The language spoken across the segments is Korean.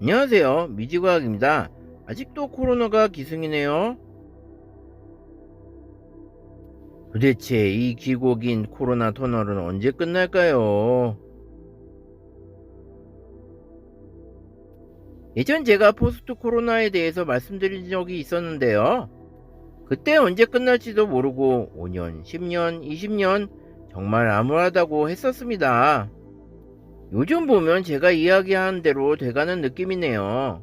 안녕하세요. 미지과학입니다. 아직도 코로나가 기승이네요. 도대체 이긴 코로나 터널은 언제 끝날까요? 예전 제가 포스트 코로나에 대해서 말씀드린 적이 있었는데요. 그때 언제 끝날지도 모르고 5년, 10년, 20년 정말 암울하다고 했었습니다. 요즘 보면 제가 이야기한 대로 돼가는 느낌이네요.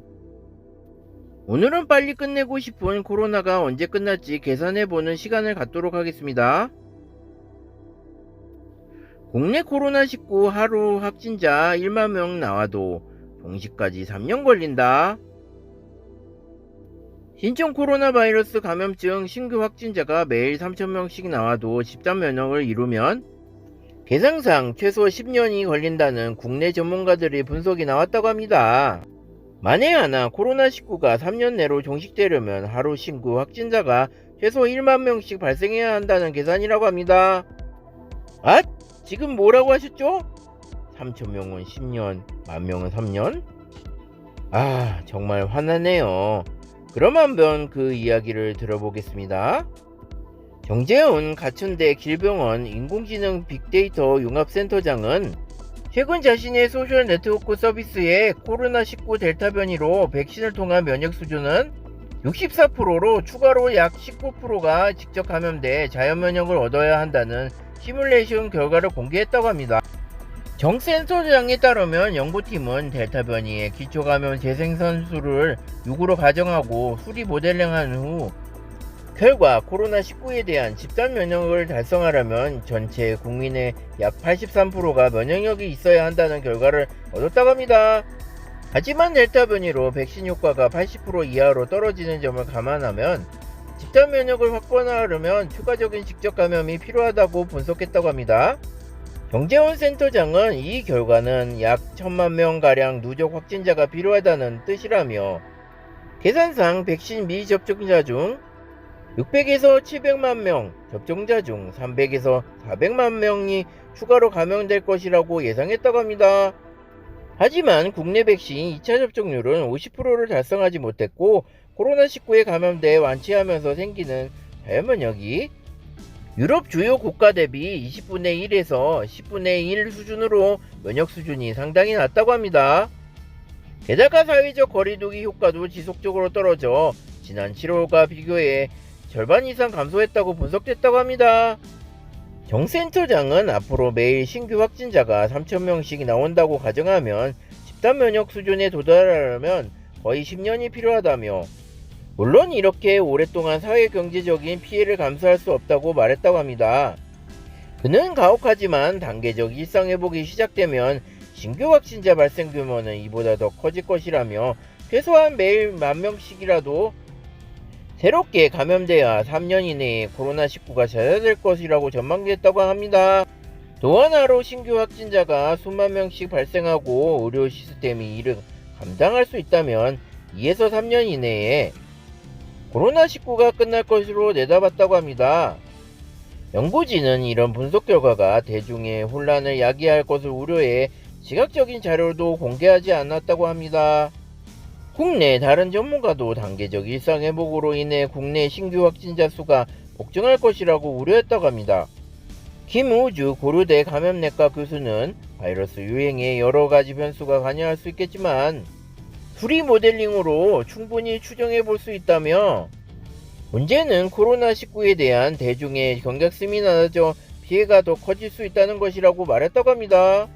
오늘은 빨리 끝내고 싶은 코로나가 언제 끝날지 계산해보는 시간을 갖도록 하겠습니다. 국내 코로나19 하루 확진자 1만 명 나와도 종식까지 3년 걸린다. 신종 코로나 바이러스 감염증 신규 확진자가 매일 3,000명씩 나와도 집단 면역을 이루면 계상상 최소 10년이 걸린다는 국내 전문가들의 분석이 나왔다고 합니다. 만에 하나 코로나19가 3년 내로 종식되려면 하루 신규 확진자가 최소 1만 명씩 발생해야 한다는 계산이라고 합니다. 아? 지금 뭐라고 하셨죠? 3천명은 10년, 만명은 3년? 아, 정말 화나네요. 그럼 한번 그 이야기를 들어보겠습니다. 정재훈 가천대 길병원 인공지능 빅데이터 융합센터장은 최근 자신의 소셜 네트워크 서비스에 코로나19 델타 변이로 백신을 통한 면역 수준은 64%로 추가로 약 19%가 직접 감염돼 자연 면역을 얻어야 한다는 시뮬레이션 결과를 공개했다고 합니다. 정 센터장에 따르면 연구팀은 델타 변이의 기초 감염 재생산수를 6으로 가정하고 수리 모델링한 후 결과 코로나19에 대한 집단 면역을 달성하려면 전체 국민의 약 83%가 면역력이 있어야 한다는 결과를 얻었다고 합니다. 하지만 델타 변이로 백신 효과가 80% 이하로 떨어지는 점을 감안하면 집단 면역을 확보하려면 추가적인 직접 감염이 필요하다고 분석했다고 합니다. 정재원 센터장은 이 결과는 약 천만 명가량 누적 확진자가 필요하다는 뜻이라며 계산상 백신 미접종자 중 600에서 700만 명, 접종자 중 300에서 400만 명이 추가로 감염될 것이라고 예상했다고 합니다. 하지만 국내 백신 2차 접종률은 50%를 달성하지 못했고 코로나19에 감염돼 완치하면서 생기는 자연면역이 유럽 주요 국가 대비 20분의 1에서 10분의 1 수준으로 면역 수준이 상당히 낮다고 합니다. 게다가 사회적 거리두기 효과도 지속적으로 떨어져 지난 7월과 비교해 절반 이상 감소했다고 분석됐다고 합니다. 정 센터장은 앞으로 매일 신규 확진자가 3,000명씩 나온다고 가정하면 집단 면역 수준에 도달하려면 거의 10년이 필요하다며 물론 이렇게 오랫동안 사회 경제적인 피해를 감수할 수 없다고 말했다고 합니다. 그는 가혹하지만 단계적 일상 회복이 시작되면 신규 확진자 발생 규모는 이보다 더 커질 것이라며 최소한 매일 만 명씩이라도 새롭게 감염돼야 3년 이내에 코로나19가 잦아들 것이라고 전망됐다고 합니다. 또 하나로 신규 확진자가 수만 명씩 발생하고 의료 시스템이 이를 감당할 수 있다면 2에서 3년 이내에 코로나19가 끝날 것으로 내다봤다고 합니다. 연구진은 이런 분석 결과가 대중의 혼란을 야기할 것을 우려해 시각적인 자료도 공개하지 않았다고 합니다. 국내 다른 전문가도 단계적 일상 회복으로 인해 국내 신규 확진자 수가 폭증할 것이라고 우려했다고 합니다. 김우주 고려대 감염내과 교수는 바이러스 유행에 여러 가지 변수가 관여할 수 있겠지만 프리 모델링으로 충분히 추정해 볼 수 있다며 문제는 코로나19에 대한 대중의 경각심이 낮아져 피해가 더 커질 수 있다는 것이라고 말했다고 합니다.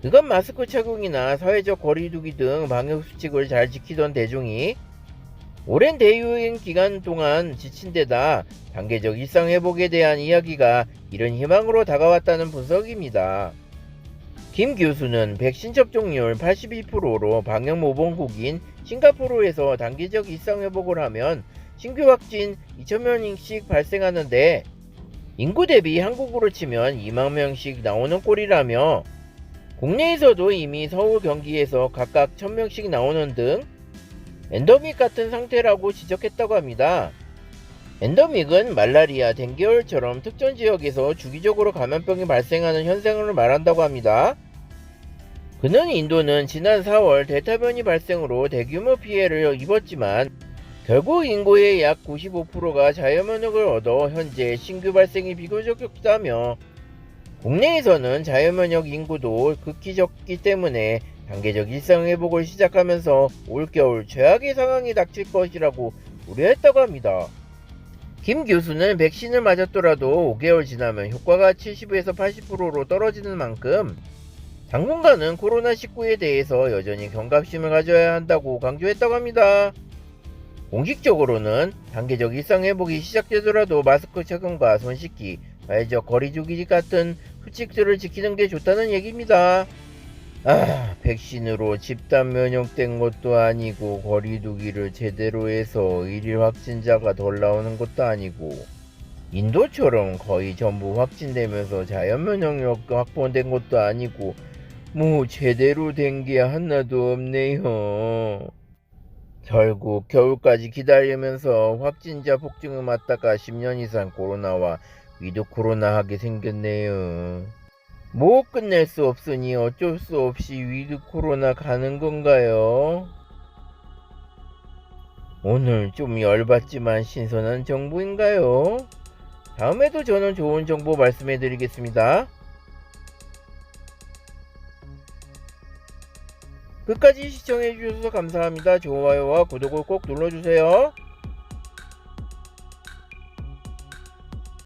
그간 마스크 착용이나 사회적 거리두기 등 방역 수칙을 잘 지키던 대중이 오랜 대유행 기간 동안 지친 데다 단계적 일상 회복에 대한 이야기가 이런 희망으로 다가왔다는 분석입니다. 김 교수는 백신 접종률 82%로 방역 모범국인 싱가포르에서 단계적 일상 회복을 하면 신규 확진 2천명씩 발생하는데 인구 대비 한국으로 치면 2만 명씩 나오는 꼴이라며 국내에서도 이미 서울 경기에서 각각 1000명씩 나오는 등 엔더믹 같은 상태라고 지적했다고 합니다. 엔더믹은 말라리아, 댕겨울처럼 특정 지역에서 주기적으로 감염병이 발생하는 현상을 말한다고 합니다. 그는 인도는 지난 4월 델타 변이 발생으로 대규모 피해를 입었지만 결국 인구의 약 95%가 자연 면역을 얻어 현재 신규 발생이 비교적 적다며 국내에서는 자연면역 인구도 극히 적기 때문에 단계적 일상 회복을 시작하면서 올겨울 최악의 상황이 닥칠 것이라고 우려했다고 합니다. 김 교수는 백신을 맞았더라도 5개월 지나면 효과가 70에서 80%로 떨어지는 만큼 당분간은 코로나19에 대해서 여전히 경각심을 가져야 한다고 강조했다고 합니다. 공식적으로는 단계적 일상 회복이 시작되더라도 마스크 착용과 손 씻기, 사회적 거리 두기 같은 수칙들을 지키는 게 좋다는 얘기입니다. 아, 백신으로 집단 면역된 것도 아니고 거리두기를 제대로 해서 일일 확진자가 덜 나오는 것도 아니고 인도처럼 거의 전부 확진되면서 자연 면역력 확보된 것도 아니고 뭐 제대로 된 게 하나도 없네요. 결국 겨울까지 기다리면서 확진자 폭증을 맞다가 10년 이상 코로나와 위드 코로나 하게 생겼네요. 뭐 끝낼 수 없으니 어쩔 수 없이 위드 코로나 가는 건가요? 오늘 좀 열받지만 신선한 정보인가요? 다음에도 저는 좋은 정보 말씀해 드리겠습니다. 끝까지 시청해 주셔서 감사합니다. 좋아요와 구독을 꼭 눌러주세요.